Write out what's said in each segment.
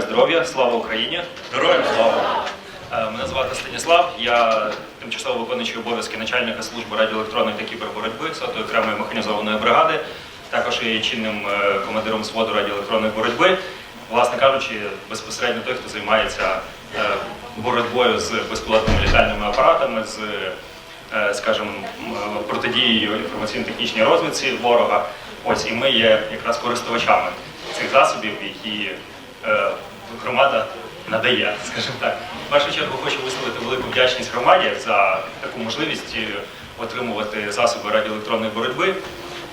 здоров'я, слава Україні! Героям слава! Е, Мене звати Станіслав, я тимчасово виконуючий обов'язки начальника служби радіоелектронної та кіберборотьби 100-ї окремої механізованої бригади. Також є чинним е, командиром взводу радіоелектронної боротьби. Власне кажучи, безпосередньо той, хто займається е, боротьбою з безпілотними літальними апаратами, з, е, скажімо, протидією інформаційно-технічній розвідці ворога. Ось і ми є якраз користувачами цих засобів, які е, громада надає, скажімо так. В першу чергу хочу висловити велику вдячність громаді за таку можливість е, отримувати засоби радіоелектронної боротьби.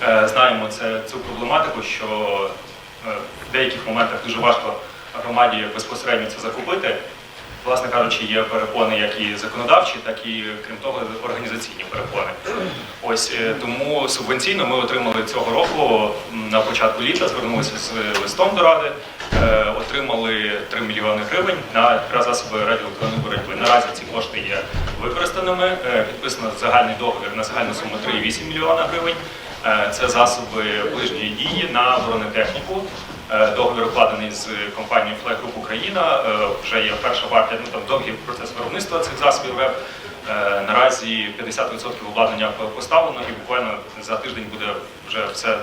Е, Знаємо це, цю проблематику, що в деяких моментах дуже важко громаді безпосередньо це закупити. Власне кажучи, є перепони як і законодавчі, так і крім того, організаційні перепони. Ось е, тому субвенційно ми отримали цього року на початку літа, звернулися з листом до ради, е, отримали 3 мільйони гривень на засоби радіоелектронної боротьби. Наразі ці кошти є використаними. Е, Підписано загальний договір на загальну суму 3,8 мільйона гривень. Це засоби ближньої дії на бронетехніку. Е, Договір укладений з компанією Flag Group Україна. Е, Вже є перша партія, ну там довгий процес виробництва цих засобів. Е, Наразі 50% обладнання поставлено і буквально за тиждень буде вже все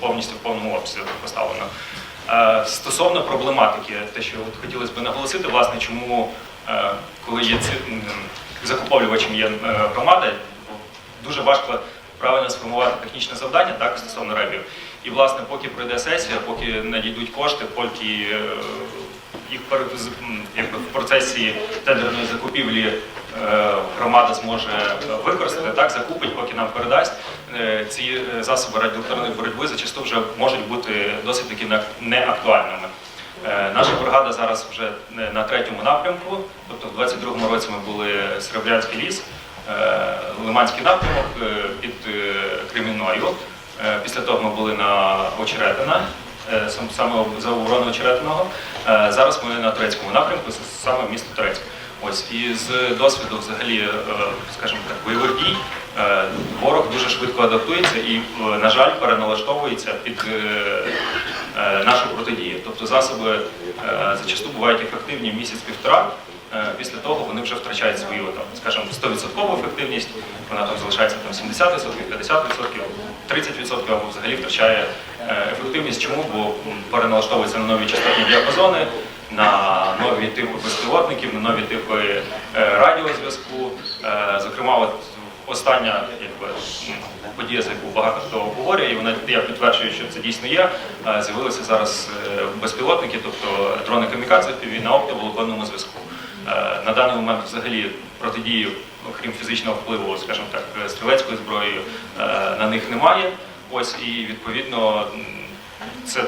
повністю в повному обсязі поставлено. Е, Стосовно проблематики, те, що от хотілося б наголосити, власне, чому е, коли є ці закуповлювачем є е, громада, дуже важко правильно сформувати технічне завдання так стосовно ребів. І власне, поки пройде сесія, поки надійдуть кошти, поки е, їх в процесі тендерної закупівлі е, громада зможе використати, так закупить, поки нам передасть. е, Ці засоби радіоелектронної боротьби зачасту вже можуть бути досить таки не- неактуальними. Наша бригада зараз вже на третьому напрямку, тобто в 22-му році ми були Сребрянський ліс, Лиманський напрямок під Кремінною. Е, Після того ми були на Очеретина, е, саме за оборону Очеретиного. Е, Зараз ми на турецькому напрямку, с- саме місто Турецьк. Ось і з досвіду, взагалі, скажімо так, бойових дій, ворог дуже швидко адаптується і, на жаль, переналаштовується під нашу протидію. Тобто засоби зачасту бувають ефективні місяць-півтора. Після того вони вже втрачають свою там, скажімо, 100% ефективність, вона там залишається там 70%, 50%, 30% або взагалі втрачає е, ефективність. Чому? Бо переналаштовується на нові частотні діапазони, на нові типи безпілотників, на нові типи е, радіозв'язку. Е, Зокрема, от остання якби, подія, за яку багато хто обговорює, і вона я підтверджую, що це дійсно є. З'явилися зараз безпілотники, тобто дрони камікадзе піві на оптоволоконному зв'язку. Е, На даний момент взагалі протидії, окрім фізичного впливу, скажімо так, е, стрілецькою зброєю, е, на них немає. Ось і відповідно це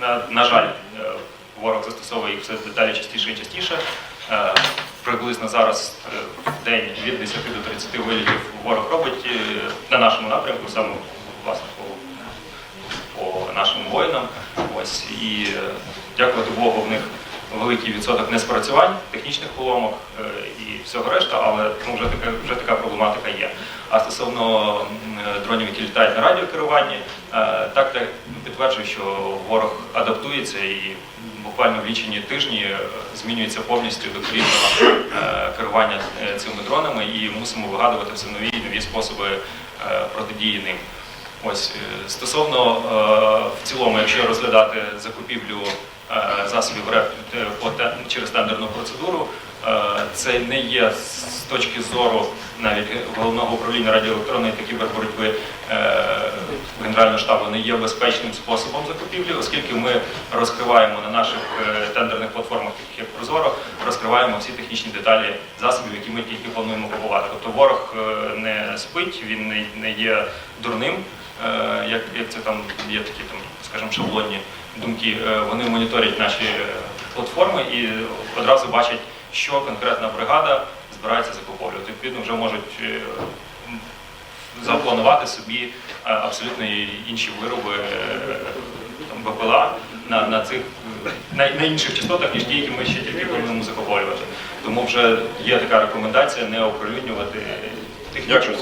на, на жаль, е, ворог застосовує їх все дедалі частіше і частіше. Приблизно зараз в день від 10 до 30 вилітів ворог робить на нашому напрямку, саме власне по, по нашим воїнам. Ось і дякувати Богу, в них великий відсоток неспрацювань, технічних поломок е, і всього решта, але ну, вже така вже така проблематика є. А стосовно дронів, які літають на радіокеруванні, е, так так підтверджую, що ворог адаптується і буквально в лічені тижні е, змінюється повністю докорінного е, керування е, цими дронами і мусимо вигадувати все нові нові способи е, протидії ним. Ось е, стосовно е, в цілому, якщо розглядати закупівлю е, засобів е, по те- через тендерну процедуру, е, це не є з точки зору навіть головного управління радіоелектронної та кіберборотьби е, Генерального штабу не є безпечним способом закупівлі, оскільки ми розкриваємо на наших е, тендерних платформах, як Прозоро, розкриваємо всі технічні деталі засобів, які ми тільки плануємо купувати. Тобто ворог е, не спить, він не, є дурним, е, як, як це там є такі там, скажімо, шаблонні думки. Е, Вони моніторять наші е, платформи і одразу бачать, що конкретна бригада збирається закуповувати. Відповідно, вже можуть е, запланувати собі е, абсолютно інші вироби е, там, БПЛА на, на цих е, на, на інших частотах, ніж ті, які ми ще тільки плануємо закуповувати. Тому вже є така рекомендація не оприлюднювати технічну.